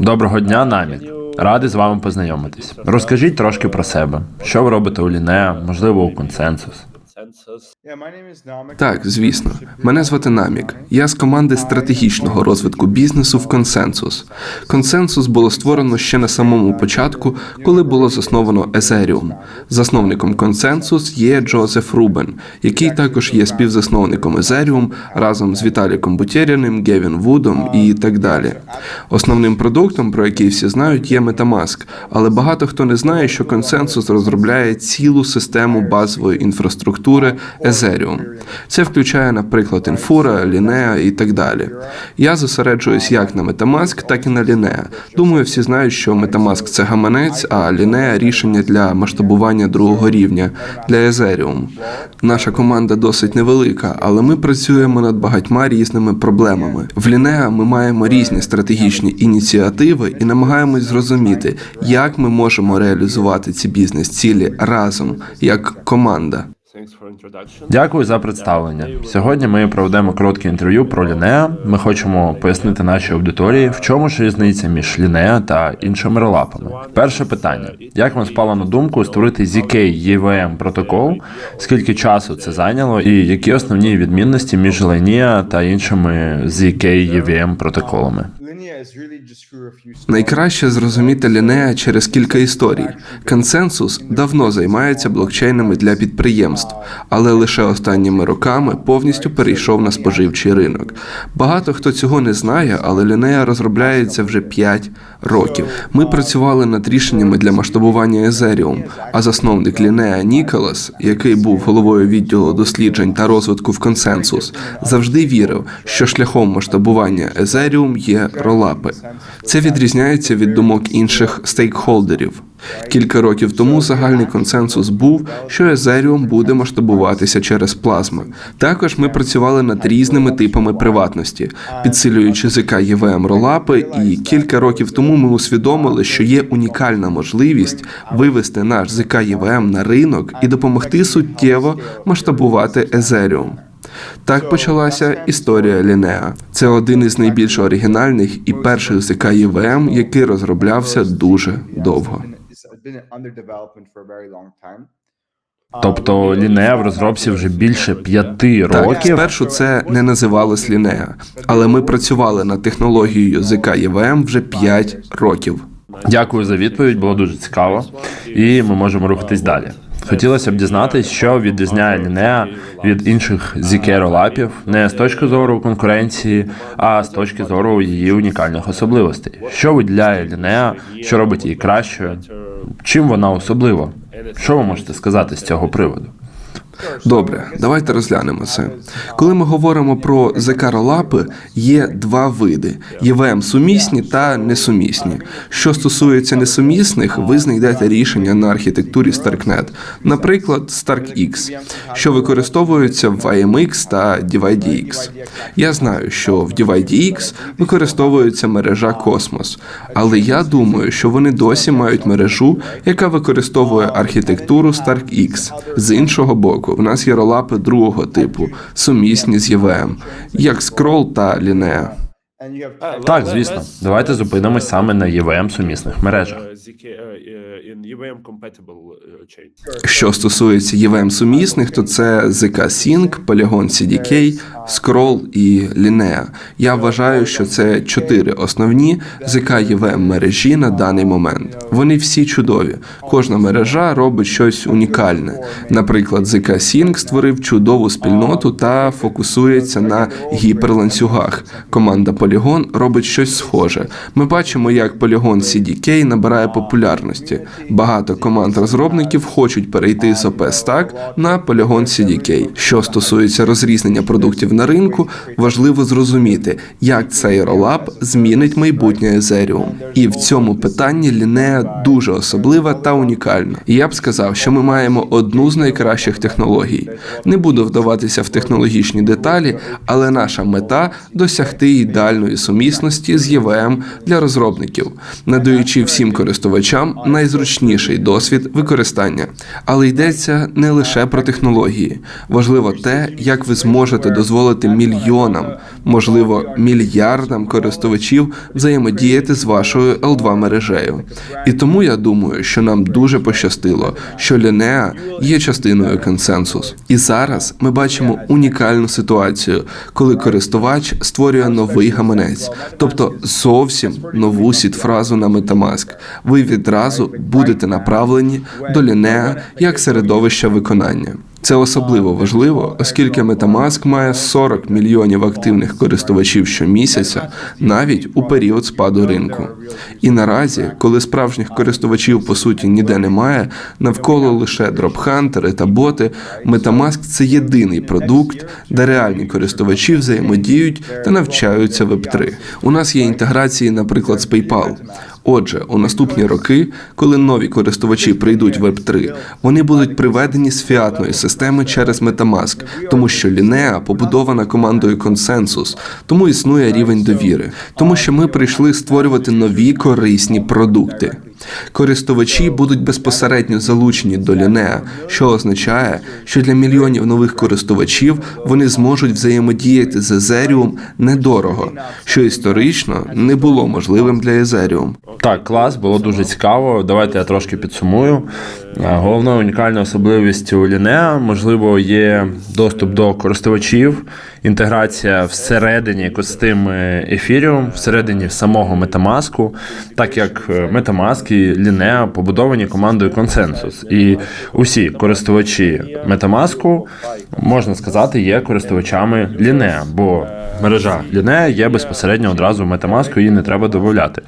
Доброго дня, Намік. Радий з вами познайомитись. Розкажіть трошки про себе. Що ви робите у Лінеа, можливо, у консенсус. Так, звісно. Мене звати Намік. Я з команди стратегічного розвитку бізнесу в Консенсус. Консенсус було створено ще на самому початку, коли було засновано Ethereum. Засновником Консенсус є Джозеф Рубен, який також є співзасновником Ethereum разом з Віталіком Бутеряним, Гевін Вудом і так далі. Основним продуктом, про який всі знають, є Metamask, але багато хто не знає, що консенсус розробляє цілу систему базової інфраструктури Ethereum. Це включає, наприклад, Infura, Linea і так далі. Я зосереджуюсь як на Metamask, так і на Linea. Думаю, всі знають, що Metamask – це гаманець, а Linea – рішення для масштабування другого рівня для Ethereum. Наша команда досить невелика, але ми працюємо над багатьма різними проблемами. В Linea ми маємо різні стратегічні ініціативи і намагаємось зрозуміти, як ми можемо реалізувати ці бізнес-цілі разом як команда. Дякую за представлення. Сьогодні ми проведемо коротке інтерв'ю про Лінеа. Ми хочемо пояснити нашій аудиторії, в чому ж різниця між Лінеа та іншими релапами. Перше питання: як вам спало на думку створити ZK EVM протокол? Скільки часу це зайняло, і які основні відмінності між Linea та іншими ZK EVM протоколами? Найкраще зрозуміти Лінея через кілька історій. Консенсус давно займається блокчейнами для підприємств, але лише останніми роками повністю перейшов на споживчий ринок. Багато хто цього не знає, але Лінея розробляється вже 5 років. Ми працювали над рішеннями для масштабування Ethereum, а засновник Лінея Ніколас, який був головою відділу досліджень та розвитку в консенсус, завжди вірив, що шляхом масштабування Ethereum є ролапи. Це відрізняється від думок інших стейкхолдерів. Кілька років тому загальний консенсус був, що Ethereum буде масштабуватися через плазма. Також ми працювали над різними типами приватності, підсилюючи ЗК ЄВМ ролапи, і кілька років тому ми усвідомили, що є унікальна можливість вивести наш ЗК ЄВМ на ринок і допомогти суттєво масштабувати Ethereum. Так почалася історія Лінеа. Це один із найбільш оригінальних і перших ЗК ЄВМ, який розроблявся дуже довго. Тобто лінея в розробці вже більше п'яти Так, років. спершу це не називалось лінея, але ми працювали над технологією ЗК ЄВМ вже 5 років. Дякую за відповідь, було дуже цікаво, і ми можемо рухатись далі. Хотілося б дізнатись, що відрізняє Лінеа від інших зікеролапів не з точки зору конкуренції, а з точки зору її унікальних особливостей. Що виділяє Лінеа, що робить її кращою? Чим вона особлива? Що ви можете сказати з цього приводу? Добре, давайте розглянемо це. Коли ми говоримо про ЗК-ролапи, є два види: ЄВМ сумісні та несумісні. Що стосується несумісних, ви знайдете рішення на архітектурі StarkNet, наприклад, StarkX, що використовуються в IMX та DivideX. Я знаю, що в DivideX використовується мережа Cosmos, але я думаю, що вони досі мають мережу, яка використовує архітектуру StarkX. З іншого боку, в нас є ролапи другого типу, сумісні з ЄВМ, як Scroll та Linea. Так, звісно, давайте зупинимось саме на ЄВМ сумісних мережах. Що стосується ЄВМ сумісних, то це ZK Sync, Polygon CDK, Scroll і Linea. Я вважаю, що це чотири основні ZK ЄВМ мережі на даний момент. Вони всі чудові. Кожна мережа робить щось унікальне. Наприклад, ZK Sync створив чудову спільноту та фокусується на гіперланцюгах. Команда Polygon робить щось схоже. Ми бачимо, як Polygon CDK набирає популярності. Багато команд розробників хочуть перейти з OP Stack на Polygon CDK. Що стосується розрізнення продуктів на ринку, важливо зрозуміти, як цей ролап змінить майбутнє Ethereum. І в цьому питанні Лінея дуже особлива та унікальна. І я б сказав, що ми маємо одну з найкращих технологій. Не буду вдаватися в технологічні деталі, але наша мета досягти ідеальної сумісності з ЄВМ для розробників, надаючи всім користувачам найзручніший досвід використання. Але йдеться не лише про технології. Важливо те, як ви зможете дозволити мільйонам, можливо, мільярдам користувачів взаємодіяти з вашою L2 мережею. І тому я думаю, що нам дуже пощастило, що Linea є частиною консенсус. І зараз ми бачимо унікальну ситуацію, коли користувач створює новий гаманець, тобто зовсім нову сіт-фразу на Metamask. Ви відразу будете направлені до Linea як середовища виконання. Це особливо важливо, оскільки Metamask має 40 мільйонів активних користувачів щомісяця, навіть у період спаду ринку. І наразі, коли справжніх користувачів по суті ніде немає, навколо лише дропхантери та боти, Metamask – це єдиний продукт, де реальні користувачі взаємодіють та навчаються Web3. У нас є інтеграції, наприклад, з PayPal. Отже, у наступні роки, коли нові користувачі прийдуть в Web3, вони будуть приведені з фіатної системи через Metamask, тому що Лінея побудована командою консенсус, тому існує рівень довіри, тому що ми прийшли створювати нові корисні продукти. Користувачі будуть безпосередньо залучені до Linea, що означає, що для мільйонів нових користувачів вони зможуть взаємодіяти з Ethereum недорого, що історично не було можливим для Ethereum. Так, клас, було дуже цікаво. Давайте я трошки підсумую. Е, Головною унікальною особливістю Linea, можливо, є доступ до користувачів, інтеграція всередині екосистеми Ethereum, всередині самого Metamask, так як е, Metamask і Linea побудовані командою консенсус. І усі користувачі Metamask, можна сказати, є користувачами Linea, бо мережа Linea є безпосередньо одразу в її не треба додати.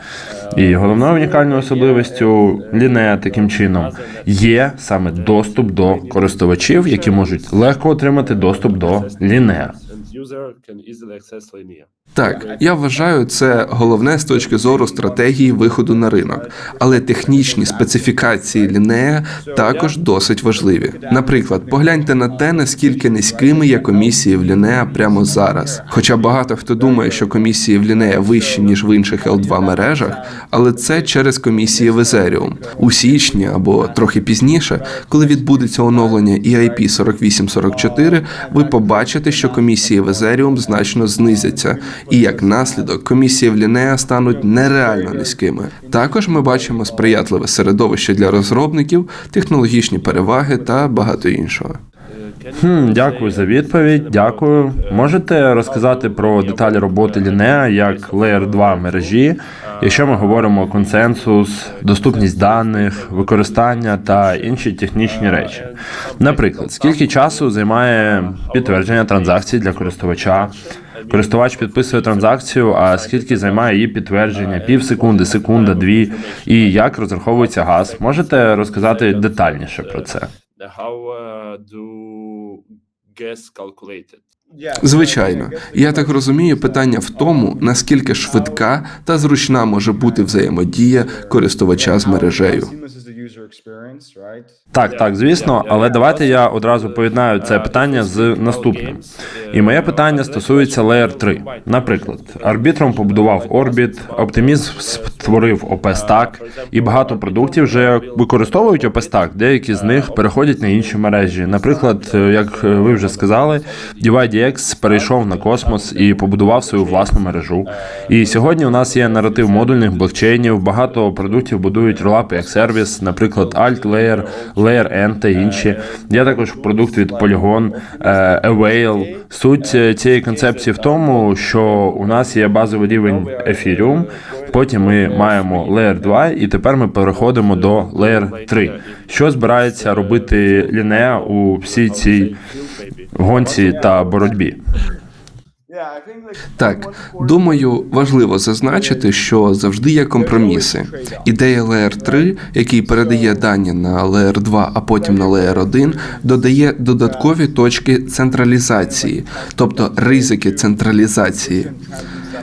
І головною унікальною особливістю Linea таким чином є саме доступ до користувачів, які можуть легко отримати доступ до Linea. User can easily access Linea. Так, я вважаю, це головне з точки зору стратегії виходу на ринок, але технічні специфікації Linea також досить важливі. Наприклад, погляньте на те, наскільки низькими є комісії в Linea прямо зараз. Хоча багато хто думає, що комісії в Linea вищі ніж в інших L2 мережах, але це через комісії в Ethereum. У січні або трохи пізніше, коли відбудеться оновлення EIP 4844, ви побачите, що комісії в Ethereum значно знизяться, і як наслідок комісії в Linea стануть нереально низькими. Також ми бачимо сприятливе середовище для розробників, технологічні переваги та багато іншого. Хм, дякую за відповідь. Дякую. Можете розказати про деталі роботи Linea як Layer 2 мережі, якщо ми говоримо консенсус, доступність даних, використання та інші технічні речі. Наприклад, скільки часу займає підтвердження транзакцій для користувача? Користувач підписує транзакцію, а скільки займає її підтвердження? Пів секунди, секунда, дві, і як розраховується газ? Можете розказати детальніше про це? Звичайно, я так розумію, питання в тому, наскільки швидка та зручна може бути взаємодія користувача з мережею. Так, так, звісно, але давайте я одразу поєднаю це питання з наступним. І моє питання стосується Layer 3. Наприклад, арбітром побудував Orbit, Optimism створив OP-Stack, і багато продуктів вже використовують OP-Stack, деякі з них переходять на інші мережі. Наприклад, як ви вже сказали, DivideX перейшов на космос і побудував свою власну мережу. І сьогодні у нас є наратив модульних блокчейнів. Багато продуктів будують ролапи як сервіс, наприклад, Alt-Layer, Layer N та інші. Є також продукт від Polygon, е, Avail. Суть е, цієї концепції в тому, що у нас є базовий рівень Ethereum, потім ми маємо Layer 2, і тепер ми переходимо до Layer 3. Що збирається робити Linea у всій цій гонці та боротьбі? Так, думаю, важливо зазначити, що завжди є компроміси. Ідея Layer 3, який передає дані на Layer 2, а потім на Layer 1, додає додаткові точки централізації, тобто ризики централізації.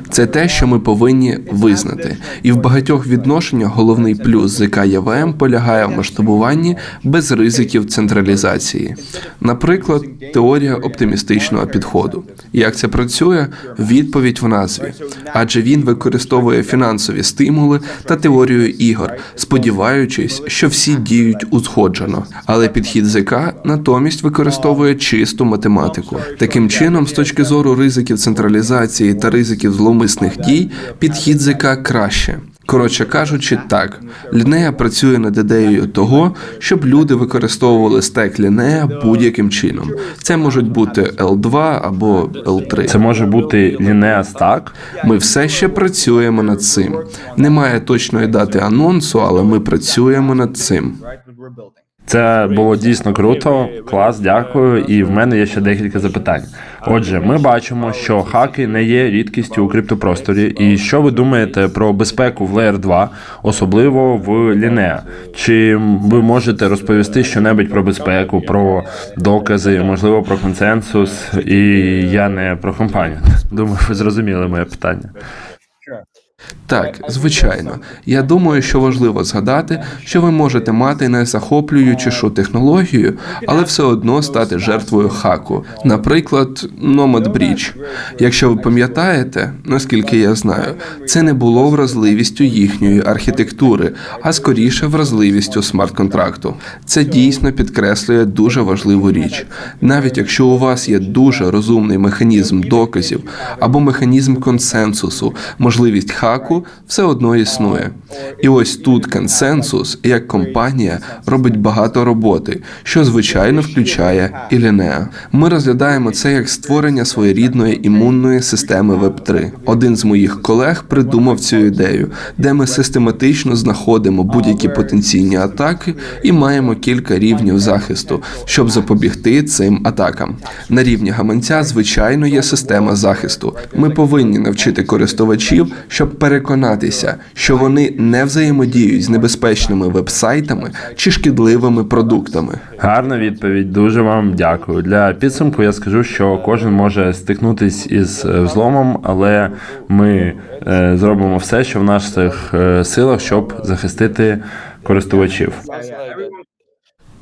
Це те, що ми повинні визнати. І в багатьох відношеннях головний плюс ЗК ЄВМ полягає в масштабуванні без ризиків централізації. Наприклад, теорія оптимістичного підходу. Як це працює? Відповідь в назві, адже він використовує фінансові стимули та теорію ігор, сподіваючись, що всі діють узгоджено. Але підхід ЗК натомість використовує чисту математику. Таким чином, з точки зору ризиків централізації та ризиків зловмисних дій, підхід ЗК краще. Коротше кажучи, так, лінея працює над ідеєю того, щоб люди використовували стек лінея будь-яким чином. Це можуть бути L2 або L3. Це може бути лінеа стак. Ми все ще працюємо над цим. Немає точної дати анонсу, але ми працюємо над цим. Це було дійсно круто. Клас, дякую. І в мене є ще декілька запитань. Отже, ми бачимо, що хаки не є рідкістю у криптопросторі. І що ви думаєте про безпеку в Layer 2, особливо в Linea? Чи ви можете розповісти щонебудь про безпеку, про докази, можливо, про консенсус? І я не про компанію. Думаю, ви зрозуміли моє питання. Так, звичайно. Я думаю, що важливо згадати, що ви можете мати не захоплюючішу технологію, але все одно стати жертвою хаку. Наприклад, Nomad Bridge. Якщо ви пам'ятаєте, наскільки я знаю, це не було вразливістю їхньої архітектури, а скоріше вразливістю смарт-контракту. Це дійсно підкреслює дуже важливу річ. Навіть якщо у вас є дуже розумний механізм доказів або механізм консенсусу, можливість хаку все одно існує. І ось тут консенсус, як компанія, робить багато роботи, що звичайно включає і Linea. Ми розглядаємо це як створення своєрідної імунної системи Web3. Один з моїх колег придумав цю ідею, де ми систематично знаходимо будь-які потенційні атаки і маємо кілька рівнів захисту, щоб запобігти цим атакам. На рівні гаманця, звичайно, є система захисту. Ми повинні навчити користувачів, щоб переконатися, що вони не взаємодіють з небезпечними вебсайтами чи шкідливими продуктами. Гарна відповідь, дуже вам дякую. Для підсумку я скажу, що кожен може стикнутись із е, взломом, але ми е, зробимо все, що в наших е, силах, щоб захистити користувачів.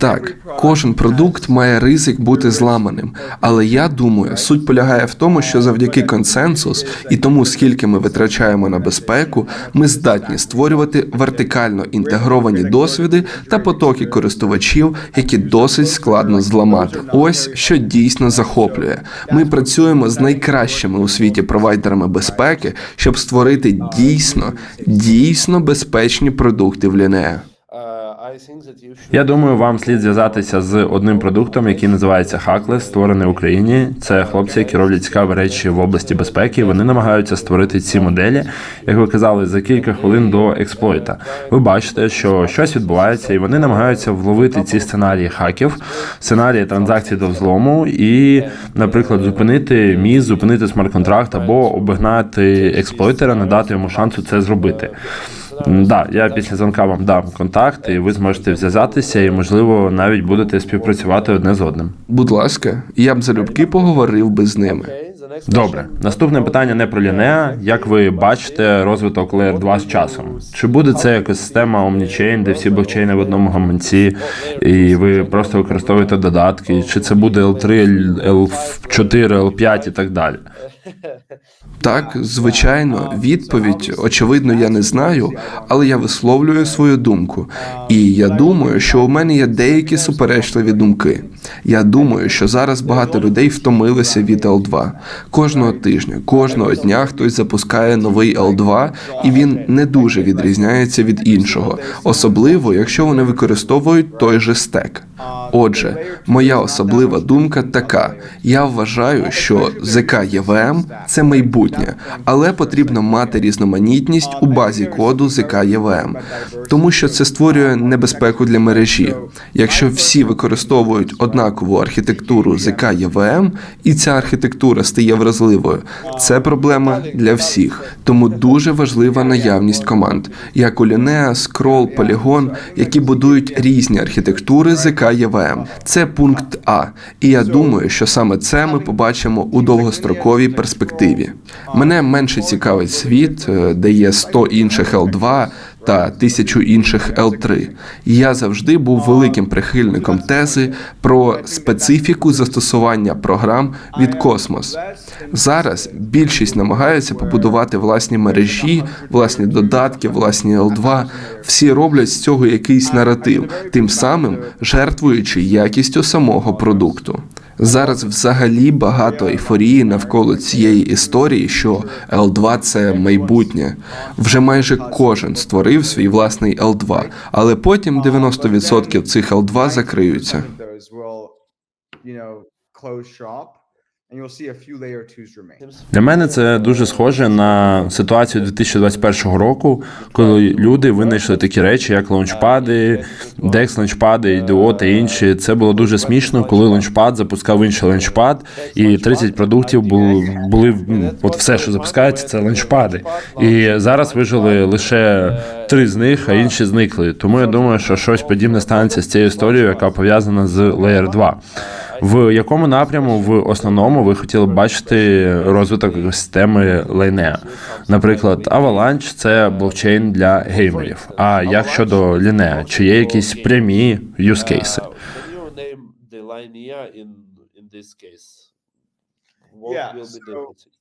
Так, кожен продукт має ризик бути зламаним, але я думаю, суть полягає в тому, що завдяки консенсус і тому, скільки ми витрачаємо на безпеку, ми здатні створювати вертикально інтегровані досвіди та потоки користувачів, які досить складно зламати. Ось що дійсно захоплює. Ми працюємо з найкращими у світі провайдерами безпеки, щоб створити дійсно, дійсно безпечні продукти в Linea. Я думаю, вам слід зв'язатися з одним продуктом, який називається Hackless, створений в Україні. Це хлопці, які роблять цікаві речі в області безпеки. Вони намагаються створити ці моделі, як ви казали, за кілька хвилин до експлойта. Ви бачите, що щось відбувається, і вони намагаються вловити ці сценарії хаків, сценарії транзакцій до взлому, і, наприклад, зупинити міст, зупинити смарт-контракт або обігнати експлойтера, не дати йому шансу це зробити. Да, я після дзвонка вам дам контакт, і ви зможете зв'язатися, і можливо навіть будете співпрацювати одне з одним. Будь ласка, я б залюбки поговорив би з ними. Добре, наступне питання не про Лінеа. Як ви бачите розвиток Layer 2 з часом? Чи буде це якась система Omnichain, де всі блокчейни в одному гаманці, і ви просто використовуєте додатки? Чи це буде L3, L4, L5 і так далі? Так, звичайно, відповідь, очевидно, я не знаю, але я висловлюю свою думку. І я думаю, що у мене є деякі суперечливі думки. Я думаю, що зараз багато людей втомилися від L2. Кожного тижня, кожного дня хтось запускає новий L2, і він не дуже відрізняється від іншого, особливо якщо вони використовують той же стек. Отже, моя особлива думка така: я вважаю, що ЗК ЄВМ – це майбутнє, але потрібно мати різноманітність у базі коду ЗК ЄВМ, тому що це створює небезпеку для мережі. Якщо всі використовують однакову архітектуру ЗК ЄВМ, і ця архітектура стає вразливою, це проблема для всіх. Тому дуже важлива наявність команд, як у Linea, Scroll, Polygon, які будують різні архітектури ЗК ЄВМ. Це пункт А. І я думаю, що саме це ми побачимо у довгостроковій перспективі. Мене менше цікавить світ, е, де є 100 інших L2 та тисячу інших L3. Я завжди був великим прихильником тези про специфіку застосування програм від Космос. Зараз більшість намагаються побудувати власні мережі, власні додатки, власні L2. Всі роблять з цього якийсь наратив, тим самим жертвуючи якістю самого продукту. Зараз взагалі багато ейфорії навколо цієї історії, що L2 – це майбутнє. Вже майже кожен створив свій власний L2, але потім 90% цих L2 закриються. Для мене це дуже схоже на ситуацію 2021 року, коли люди винайшли такі речі, як лаунчпади, Dex лаунчпади, IDO та інші. Це було дуже смішно, коли лаунчпад запускав інший лаунчпад, і 30 продуктів були, були от все, що запускається, це лаунчпади. І зараз вижили лише три з них, а інші зникли. Тому я думаю, що щось подібне станеться з цією історією, яка пов'язана з Layer 2. В якому напряму в основному ви хотіли б бачити розвиток системи Лайнеа? Наприклад, Avalanche – це блокчейн для геймерів. А як щодо Linea? Чи є якісь прямі юзкейси? In this case? What Yeah, will be so-?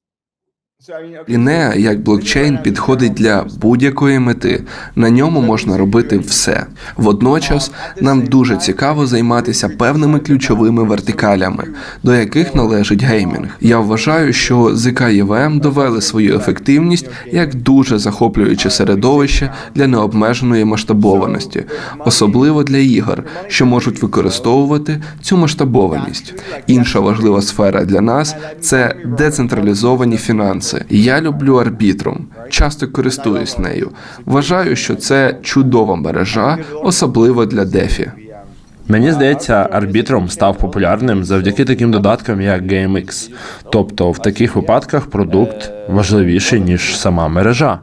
Лінеа як блокчейн підходить для будь-якої мети. На ньому можна робити все. Водночас нам дуже цікаво займатися певними ключовими вертикалями, до яких належить геймінг. Я вважаю, що ЗК ЄВМ довели свою ефективність як дуже захоплююче середовище для необмеженої масштабованості, особливо для ігор, що можуть використовувати цю масштабованість. Інша важлива сфера для нас це децентралізовані фінанси. Я люблю арбітрум, часто користуюсь нею. Вважаю, що це чудова мережа, особливо для дефі. Мені здається, арбітром став популярним завдяки таким додаткам, як GameX. Тобто, в таких випадках продукт важливіший ніж сама мережа.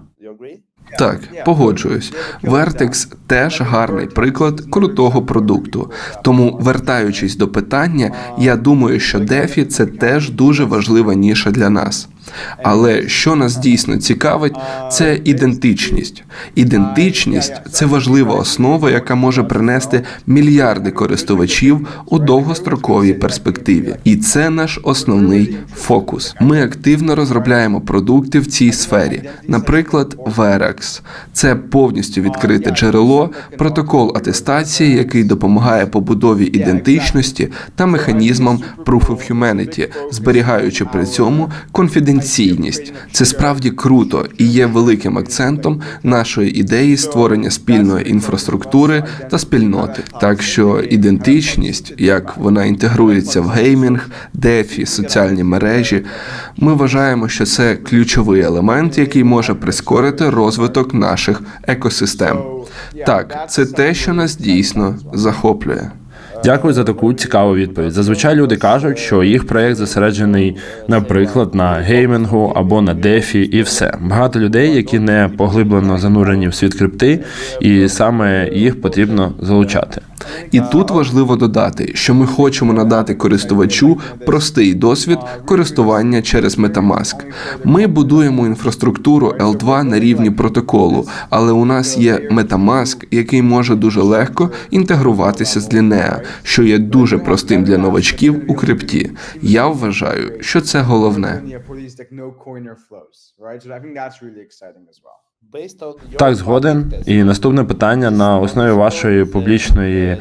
Так, погоджуюсь. Vertex теж гарний приклад крутого продукту. Тому, вертаючись до питання, я думаю, що DeFi – це теж дуже важлива ніша для нас. Але що нас дійсно цікавить, це ідентичність. Ідентичність це важлива основа, яка може принести мільярди користувачів у довгостроковій перспективі. І це наш основний фокус. Ми активно розробляємо продукти в цій сфері. Наприклад, Verax. це повністю відкрите джерело, протокол атестації, який допомагає побудові ідентичності та механізмам Proof of Humanity, зберігаючи при цьому конфіденційність. Це справді круто і є великим акцентом нашої ідеї створення спільної інфраструктури та спільноти. Так що ідентичність, як вона інтегрується в геймінг, дефі, соціальні мережі, ми вважаємо, що це ключовий елемент, який може прискорити розвиток наших екосистем. Так, це те, що нас дійсно захоплює. Дякую за таку цікаву відповідь. Зазвичай люди кажуть, що їх проєкт зосереджений, наприклад, на геймінгу або на дефі, і все. Багато людей, які не поглиблено занурені в світ крипти, і саме їх потрібно залучати. І тут важливо додати, що ми хочемо надати користувачу простий досвід користування через Metamask. Ми будуємо інфраструктуру L2 на рівні протоколу, але у нас є Metamask, який може дуже легко інтегруватися з Linea, що є дуже простим для новачків у крипті. Я вважаю, що це головне. Так, згоден. І наступне питання на основі вашої публічної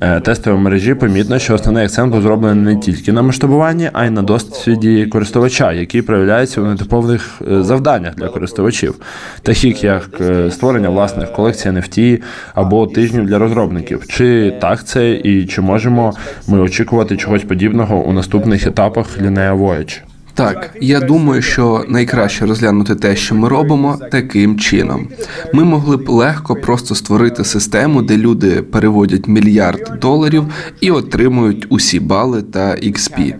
е, тестової мережі помітно, що основний акцент був зроблений не тільки на масштабуванні, а й на досвіді користувача, який проявляється у нетипових е, завданнях для користувачів, таких як е, створення власних колекцій NFT або тижнів для розробників. Чи так це, і чи можемо ми очікувати чогось подібного у наступних етапах Linnea Voyage? Так, я думаю, що найкраще розглянути те, що ми робимо, таким чином. Ми могли б легко просто створити систему, де люди переводять мільярд доларів і отримують усі бали та XP.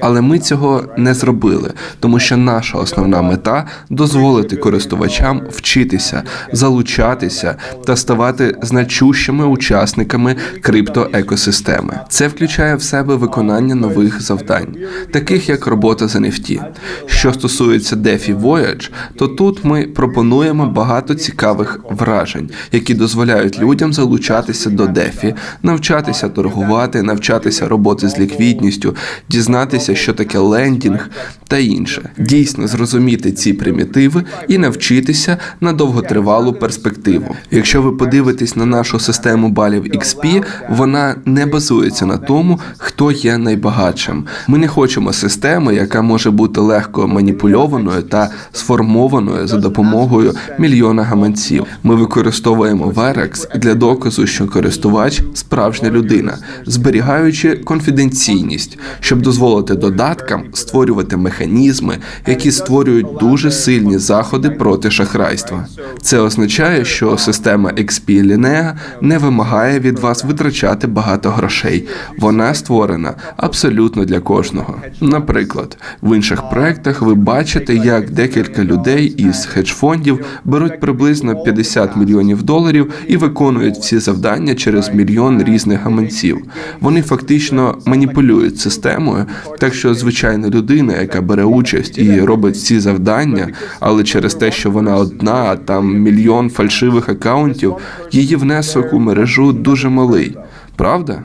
Але ми цього не зробили, тому що наша основна мета дозволити користувачам вчитися, залучатися та ставати значущими учасниками криптоекосистеми. Це включає в себе виконання нових завдань, таких як робота з NFT, NFT. Що стосується DeFi Voyage, то тут ми пропонуємо багато цікавих вражень, які дозволяють людям залучатися до DeFi, навчатися торгувати, навчатися роботи з ліквідністю, дізнатися, що таке лендінг та інше. Дійсно зрозуміти ці примітиви і навчитися на довготривалу перспективу. Якщо ви подивитесь на нашу систему балів XP, вона не базується на тому, хто є найбагатшим. Ми не хочемо системи, яка може бути легко маніпульованою та сформованою за допомогою мільйона гаманців. Ми використовуємо Verex для доказу, що користувач справжня людина, зберігаючи конфіденційність, щоб дозволити додаткам створювати механізми, які створюють дуже сильні заходи проти шахрайства. Це означає, що система XP Linea не вимагає від вас витрачати багато грошей. Вона створена абсолютно для кожного. Наприклад, інших проектах ви бачите, як декілька людей із хедж-фондів беруть приблизно 50 мільйонів доларів і виконують всі завдання через мільйон різних гаманців. Вони фактично маніпулюють системою, так що звичайна людина, яка бере участь і робить всі завдання, але через те, що вона одна, а там мільйон фальшивих акаунтів, її внесок у мережу дуже малий. Правда?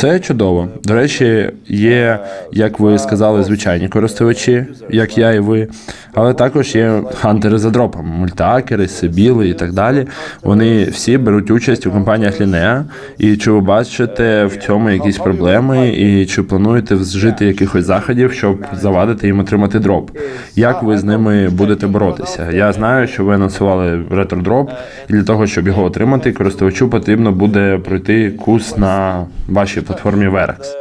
Це чудово. До речі, є, як ви сказали, звичайні користувачі, як я і ви, але також є хантери за дропом, мультакери, сибіли і так далі. Вони всі беруть участь у компаніях Лінеа. І чи ви бачите в цьому якісь проблеми, і чи плануєте вжити якихось заходів, щоб завадити їм отримати дроп? Як ви з ними будете боротися? Я знаю, що ви анонсували ретродроп, і для того, щоб його отримати, користувачу потрібно буде пройти курс на платформі платформі Verex.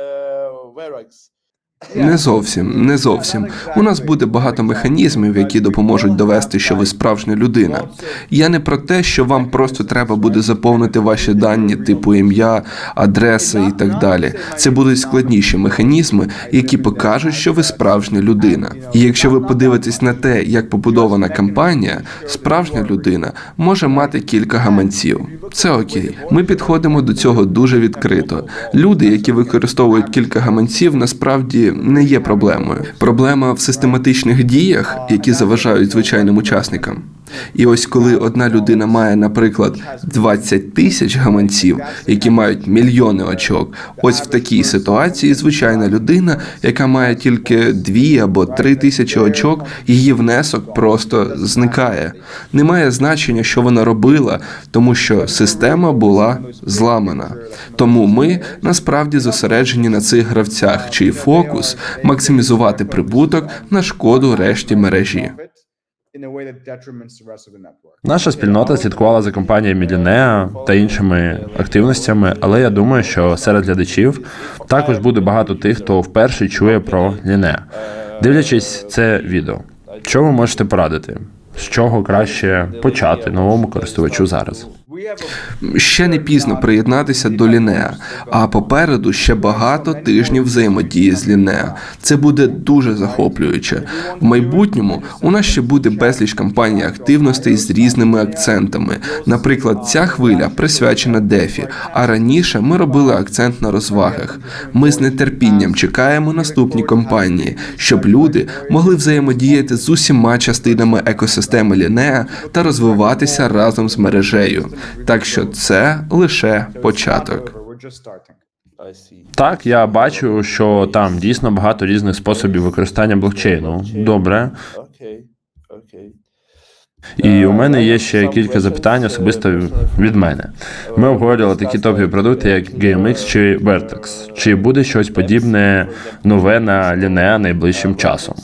Не зовсім, не зовсім. У нас буде багато механізмів, які допоможуть довести, що ви справжня людина. Я не про те, що вам просто треба буде заповнити ваші дані, типу ім'я, адреси і так далі. Це будуть складніші механізми, які покажуть, що ви справжня людина. І якщо ви подивитесь на те, як побудована кампанія, справжня людина може мати кілька гаманців. Це окей. Ми підходимо до цього дуже відкрито. Люди, які використовують кілька гаманців, насправді не є проблемою. Проблема в систематичних діях, які заважають звичайним учасникам. І ось коли одна людина має, наприклад, 20 тисяч гаманців, які мають мільйони очок, ось в такій ситуації звичайна людина, яка має тільки дві або три тисячі очок, її внесок просто зникає. Немає значення, що вона робила, тому що система була зламана. Тому ми насправді зосереджені на цих гравцях, чий фокус максимізувати прибуток на шкоду решті мережі. Наша спільнота слідкувала за компанією Мілінеа та іншими активностями, але я думаю, що серед глядачів також буде багато тих, хто вперше чує про Лінеа. Дивлячись це відео, що ви можете порадити? З чого краще почати новому користувачу зараз? Ще не пізно приєднатися до Лінеа, а попереду ще багато тижнів взаємодії з Лінеа. Це буде дуже захоплююче. В майбутньому у нас ще буде безліч кампаній активностей з різними акцентами. Наприклад, ця хвиля присвячена Дефі, а раніше ми робили акцент на розвагах. Ми з нетерпінням чекаємо наступні кампанії, щоб люди могли взаємодіяти з усіма частинами екосистеми Лінеа та розвиватися разом з мережею. Так що це лише початок. Так, я бачу, що там дійсно багато різних способів використання блокчейну. Добре. І у мене є ще кілька запитань особисто від мене. Ми обговорювали такі топові продукти, як GameX чи Vertex. Чи буде щось подібне нове на Linea найближчим часом?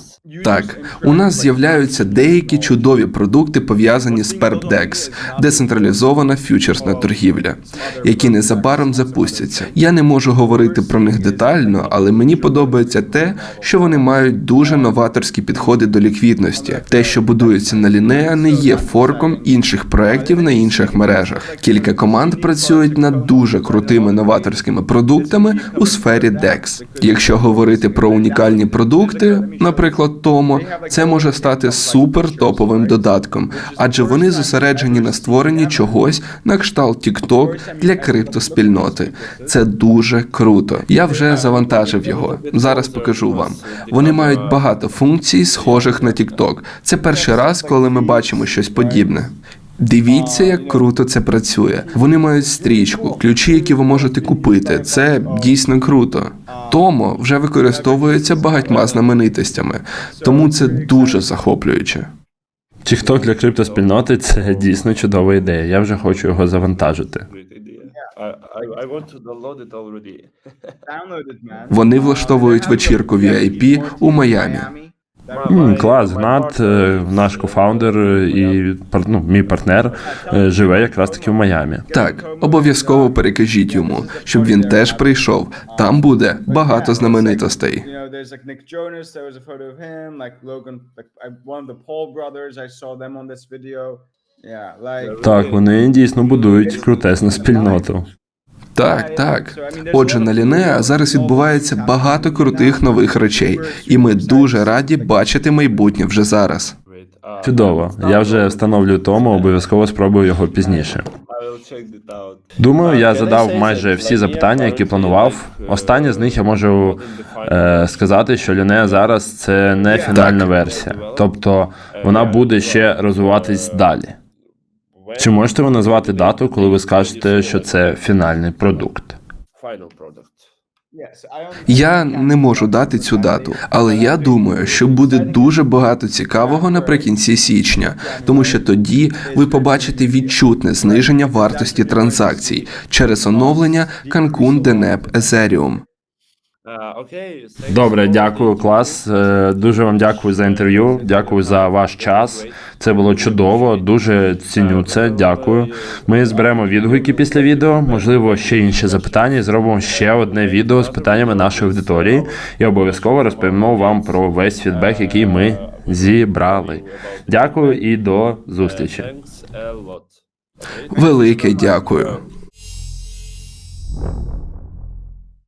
Так, у нас з'являються деякі чудові продукти, пов'язані з PerpDex, децентралізована фьючерсна торгівля, які незабаром запустяться. Я не можу говорити про них детально, але мені подобається те, що вони мають дуже новаторські підходи до ліквідності. Те, що будується на Лінеа, не є форком інших проєктів на інших мережах. Кілька команд працюють над дуже крутими новаторськими продуктами у сфері DEX. Якщо говорити про унікальні продукти, наприклад, Томо, це може стати супер топовим додатком, адже вони зосереджені на створенні чогось на кшталт TikTok для криптоспільноти. Це дуже круто. Я вже завантажив його. Зараз покажу вам. Вони мають багато функцій, схожих на TikTok. Це перший раз, коли ми бачимо щось подібне. Дивіться, як круто це працює. Вони мають стрічку, ключі, які ви можете купити. Це дійсно круто. Томо вже використовується багатьма знаменитостями, тому це дуже захоплююче. TikTok для криптоспільноти це дійсно чудова ідея. Я вже хочу його завантажити. Вони влаштовують вечірку VIP у Майамі. Клас, Гнат, е, наш кофаундер е, і пар- ну, мій партнер е, живе якраз таки в Майамі. Так, обов'язково перекажіть йому, щоб він теж прийшов. Там буде багато знаменитостей. Так, вони дійсно будують крутесну спільноту. Так, так. Отже, на Лінеа зараз відбувається багато крутих нових речей, і ми дуже раді бачити майбутнє вже зараз. Чудово. Я вже встановлю тому, обов'язково спробую його пізніше. Думаю, я задав майже всі запитання, які планував. Останнє з них я можу е, сказати, що Лінея зараз це не фінальна версія, тобто вона буде ще розвиватись далі. Чи можете ви назвати дату, коли ви скажете, що це фінальний продукт? Я не можу дати цю дату, але я думаю, що буде дуже багато цікавого наприкінці січня, тому що тоді ви побачите відчутне зниження вартості транзакцій через оновлення Cancun Deneb Ethereum. Uh, Добре, дякую, клас. Е, Дуже вам дякую за інтерв'ю. Дякую за ваш час. Це було чудово. Дуже ціню це. Дякую. Ми зберемо відгуки після відео, можливо, ще інші запитання. Зробимо ще одне відео з питаннями нашої аудиторії і обов'язково розповімо вам про весь фідбек, який ми зібрали. Дякую і до зустрічі. Lot. Велике дякую.